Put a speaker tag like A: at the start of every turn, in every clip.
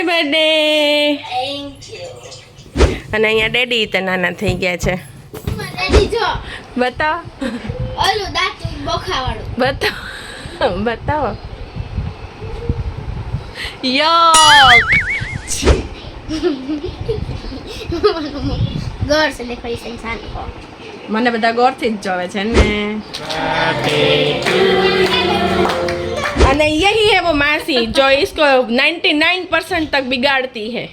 A: Happy birthday અને અહીંયા daddy તે નાના થઈ ગયા છે. બતાવો. બતાવો. બતાવો. યોક.
B: ગોર સે દેખાય
A: મને બધા ગોરથી જ જોવે છે ને. અને यही है वो मासी जो इसको 99 परसेंट तक बिगाड़ती है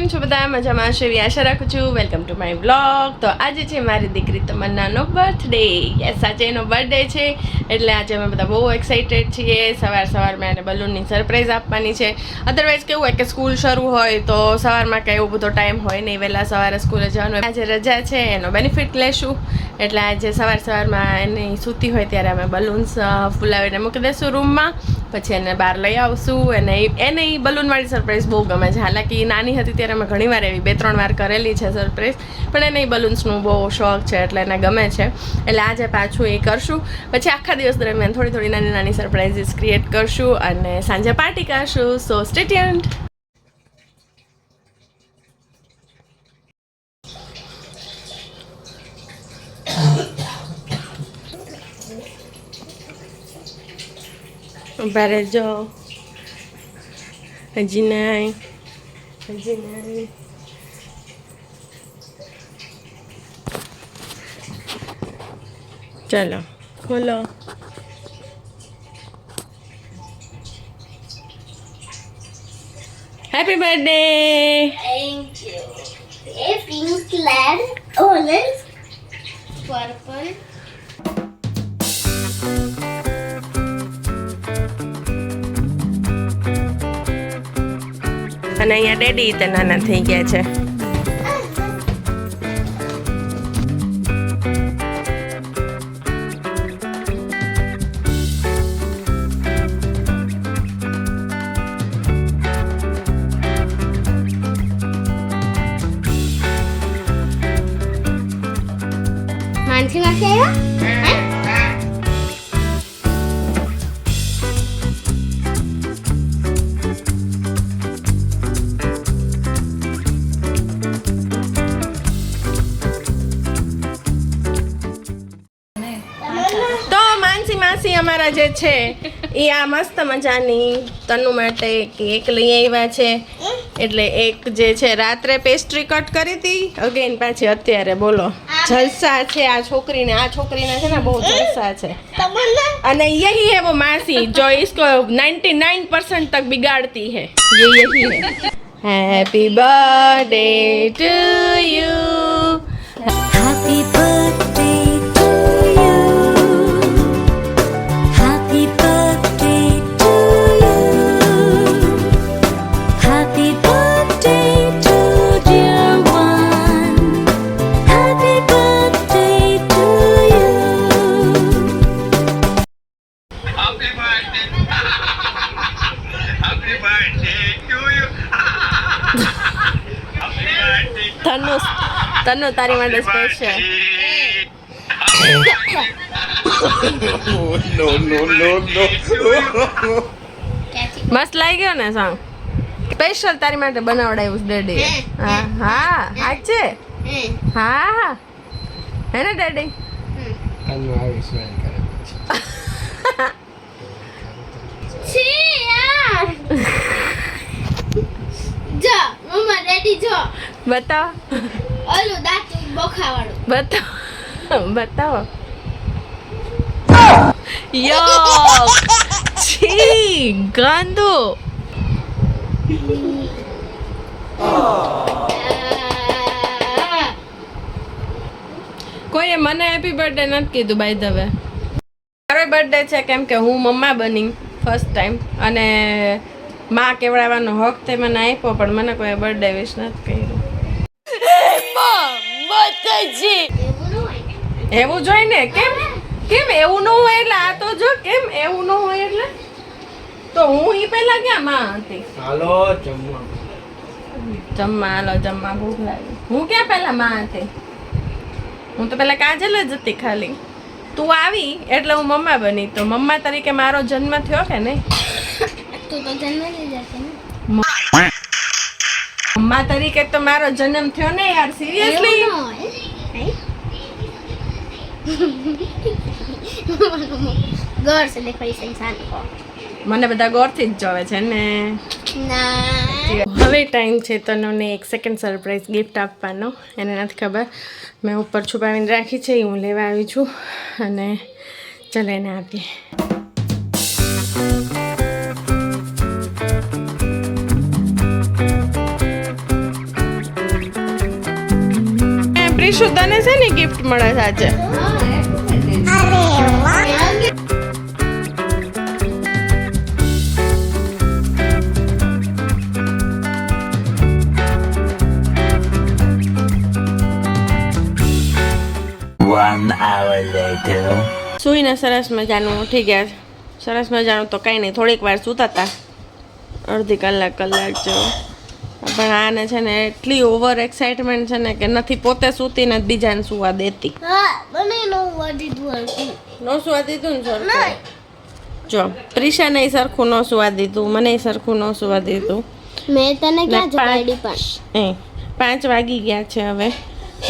A: કેમ છો બધા? મજામાં છો? એવી આશા રાખું છું. વેલકમ ટુ માય બ્લોગ તો આજે છે મારી દીકરી તમન્નાનો બર્થડે યસ આજે એનો બર્થડે છે. એટલે આજે અમે બધા બહુ એક્સાઇટેડ છીએ. સવાર સવારમાં એને બલૂનની સરપ્રાઈઝ આપવાની છે. અધરવાઇઝ કેવું હોય કે સ્કૂલ શરૂ હોય તો સવારમાં કંઈ એવો બધો ટાઈમ હોય નહીં. વહેલા સવારે સ્કૂલે જવાનું. આજે રજા છે. એનો બેનિફિટ લેશું. એટલે આજે સવાર સવારમાં એની સૂતી હોય ત્યારે અમે બલૂન્સ ફૂલાવીને મૂકી દઈશું રૂમમાં પછી એને બહાર લઈ આવશું. ઈ- એને એ બલૂનવાળી સરપ્રાઈઝ બહુ ગમે છે. હાલાકી નાની હતી ત્યારે અમે ઘણી વાર એવી બે, ત્રણ વાર કરેલી છે સરપ્રાઈઝ પણ એને બલૂન્સનું બહુ શોખ છે એટલે એને ગમે છે. એટલે આજે પાછું એ કરશું. પછી આખા દિવસ દરમિયાન થોડી થોડી નાની નાની સરપ્રાઈઝીસ ક્રિએટ કરશું અને સાંજે પાર્ટી કરશું. સો સ્ટેટ્યન્ટ રહેજો. હજી નહીં. હજી મેળવી ચાલો ખોલો હેપી બર્થડે
B: થેન્ક યુ એ પિંક રેડ ઓરેન્જ પર્પલ
A: અને અહીંયા ડેડી તે નાના થઈ ગયા છે 만지마세요. 응. માસી અમારા જે છે એ આ મસ્ત મજાની તનુ માટે કેક લઈ આવ્યા છે. એટલે એક જે છે રાત્રે પેસ્ટ્રી કટ કરી હતી. અગેન પાછી અત્યારે બોલો. જલસા છે આ છોકરીને આ છોકરીને છે ને બહુ જલસા છે. અને યહી હે વો માસી જો ઇસકો 99 પરસેન્ટ તક બિગાડતી હે. યહી હે.
C: Happy birthday to you
A: Tanu તારી માટે સ્પેશિયલ મસ્ત લાગી ગયો ને સોંગ સ્પેશિયલ તારી માટે બનાવડાયું ડેડી
B: હા
A: હા. આજ છે?
B: હા.
A: હા હે. ને ડેડી
B: તનુ જો મમ્મા રેડી જો.
A: બતાવો.
B: ઓલું દાંત બોખાવાળું.
A: બતાવો. બતાવો. યો છી ગંદુ. કોઈએ મને હેપી બર્થડે નથી કીધું બાય ધ વે મારો બર્થડે છે કેમ કે હું મમ્મા બની ફર્સ્ટ ટાઈમ અને માં કેવડાવવાનો હક તે મને આપ્યો પણ મને કોઈ બર્થડે વિશ નથી કર્યું.
B: એવું
A: જોઈ ને કેમ? કેમ એવું ન હોય એટલે આ તો જો કેમ એવું ન હોય એટલે? તો હું ઈ પહેલા ક્યાં માં હતી?
D: હાલો જમવા.
A: જમવા હાલો જમવા ભૂખ લાગી. હું ક્યાં પહેલા માં હતી? હું તો પહેલા કાજલ જ હતી ખાલી. તું આવી એટલે હું મમ્મા બની. તો મમ્મા તરીકે મારો જન્મ થયો કે નહીં?
B: તો
A: તરીકે તો મારો જન્મ થયો ને યાર સિરિયસલી
B: ગોર સે દેખો ઇસ ઇન્સાન
A: મને બધા ગોરથી જ જોવે છે ને. હવે ટાઈમ છે તનોને એક સેકન્ડ સરપ્રાઈઝ ગિફ્ટ આપવાનો એને નથી ખબર. મેં ઉપર છુપાવીને રાખી છે એ હું લેવા આવી છું. અને ચાલો એને આપીએ. એ તને છે ને ગિફ્ટ મળે સાચે સુઈને
D: One hour later.
A: સૂઈને સરસ મજાનું ઉઠી ગયા સરસ મજાનું તો કાંઈ નહીં થોડીક વાર સૂતા હતા અડધી કલાક કલાક જેવું પણ આને છે ને એટલી ઓવર એક્સાઇટમેન્ટ છે ને કે નથી પોતે સૂતી નથી બીજાને સુવા દેતી. નો સુવા દીધું ને જો પ્રિશાને સરખું ન સુવા દીધું મને સરખું ન સુવા દીધું.
B: મેં
A: તને પાંચ વાગી ગયા છે હવે.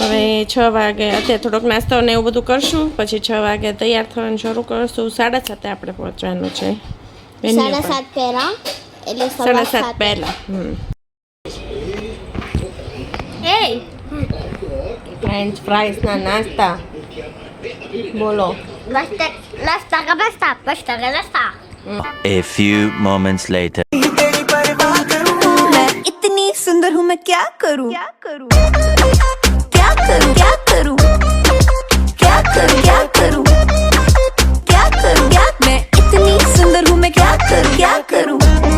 A: હવે છ વાગે અત્યારે થોડોક નાસ્તો ને એવું બધું કરશું પછી છ વાગે તૈયાર થવાનું શરૂ કરશું. સાડા સાતે આપણે પહોંચવાનું છે. સાડા
B: સાત પહેલા એટલે
A: સાડા સાત. પહેલા હમ.
B: એ
A: ફ્રેન્ચ ફ્રાઈસ ના નાસ્તા બોલો
B: નાસ્તા નાસ્તા કા નાસ્તા નાસ્તા કા નાસ્તા
D: A few moments later.
C: मैं इतनी सुंदर हूँ मैं क्या करूँ क्या करूँ क्या करूँ क्या करूँ क्या करूँ क्या करूँ क्या करूँ क्या मैं इतनी सुंदर हूँ मैं क्या करूँ क्या करूँ
A: તો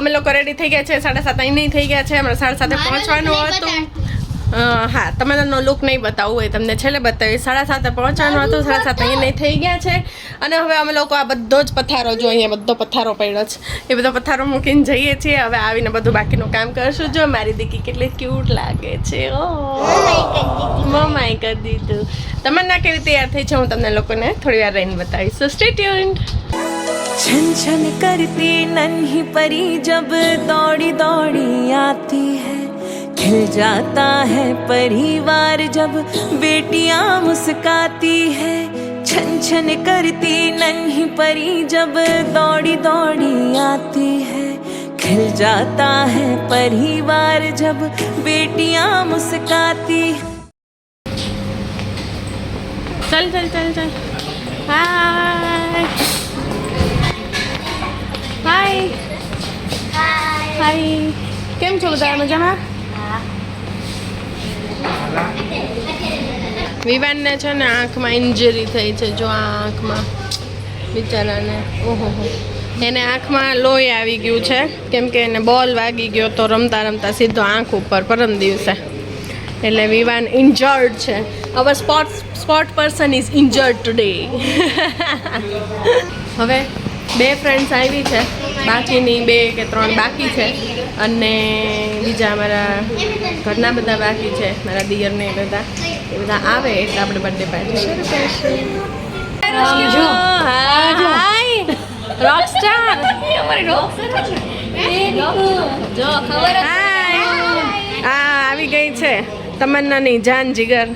A: અમે લોકો રેડી થઈ ગયા છે. સાડા સાત અહીં નહીં થઈ ગયા છે. અમારે સાડા સાતે પહોંચવાનું હતું. હા હા તમારાનો લુક નહીં બતાવવું હોય તમને છેલ્લે બતાવી સાડા સાતે પહોંચવાનું હતું. સાડા સાત અહીં નહીં થઈ ગયા છે. અને હવે અમે લોકો આ બધો જ પથારો જો અહીંયા બધો પથારો પડ્યો છે. એ બધો પથારો મૂકીને જઈએ છીએ. હવે આવીને બધું બાકીનું કામ કરશું. જો મારી દીકરી કેટલી ક્યુટ લાગે છે. ઓ મમ્માએ કરી દીધું. ના કેવી તૈયાર થઈ છે? હું તમને લોકોને થોડી વાર રહીને બતાવીશ. સો સ્ટે ટ્યુન્ડ
C: छन छन करती नन्ही परी जब दौड़ी दौड़ी आती है। खिल जाता है परिवार जब बेटियाँ मुस्काती है। छन छन करती नन्ही परी जब दौड़ी दौड़ी आती है। खिल जाता है परिवार जब बेटियाँ मुस्काती
A: चल चल चल चल। हाँ હાય હાય કેમ છો બધા? મજામાં? વિવાનને છે ને આંખમાં ઇન્જરી થઈ છે. જો આ આંખમાં બિચારાને. ઓહો હો. એને આંખમાં લોહી આવી ગયું છે. કેમ કે એને બોલ વાગી ગયો તો રમતા રમતા સીધો આંખ ઉપર પરમ દિવસે. એટલે વિવાન ઇન્જર્ડ છે. Our spot spot person is injured today હવે બે ફ્રેન્ડ્સ આવી છે. બાકીની બે કે ત્રણ બાકી છે. અને બીજા અમારા ઘરના બધા બાકી છે. મારા દિયરને એ બધા. એ બધા આવે એટલે આપણે બર્થડે પાર્ટી શરૂ કરીશું. હાય રોકસ્ટાર હાય આ આવી ગઈ છે. તમન્નાની જાન જીગર.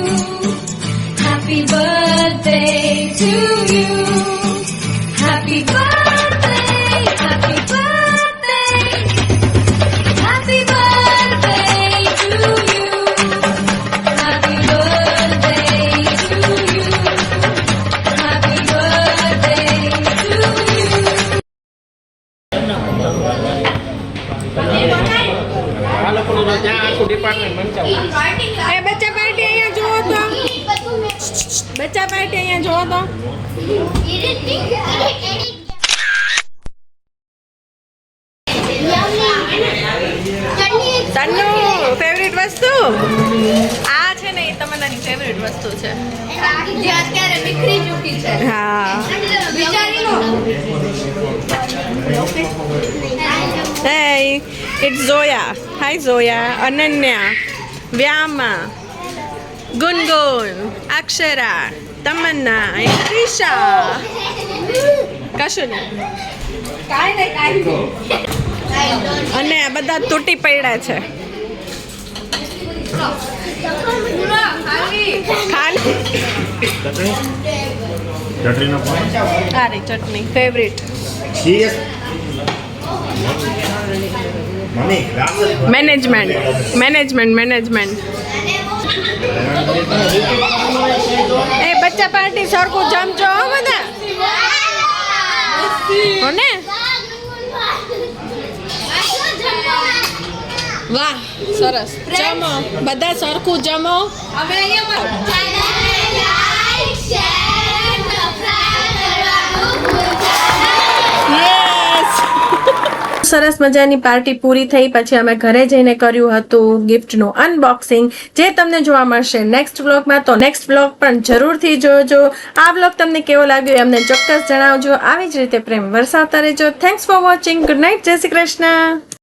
A: એ બચ્ચા પાર્ટી અહીંયા જોવો તો. બચ્ચા પાર્ટી અહીંયા જોવો તો. તન્નું ફેવરિટ વસ્તુ? આ છે ને એ તમને નાનાની ફેવરેટ વસ્તુ છે
B: જે અત્યારે નીકળી ચૂકી છે
A: હા
B: વિચારી લો
A: Hey, it's Zoya. Hi Zoya, Ananya, Vyama, Gungun, Akshara, Tamanna, and Trisha. કશું નહીં
B: કાંઈ નહીં કાંઈ
A: અને બધા તૂટી પડ્યા છે ખાલી?
E: Chutney favourite
A: management management management એ બચ્ચા પાર્ટી સરખું જમજો બધા. ને વાહ સરસ. જમો બધા સરખું જમો.
B: હવે
A: સરસ મજાની પાર્ટી પૂરી થઈ પછી અમે ઘરે જઈને કર્યું હતું ગિફ્ટનું અનબોક્સિંગ જે તમને જોવા મળશે નેક્સ્ટ વ્લોગમાં. તો નેક્સ્ટ વ્લોગ પણ જરૂરથી જોજો. આ વ્લોગ તમને કેવો લાગ્યો એમને ચોક્કસ જણાવજો. આવી જ રીતે પ્રેમ વરસાવતા રહેજો. Thanks for watching good night જય શ્રી કૃષ્ણ.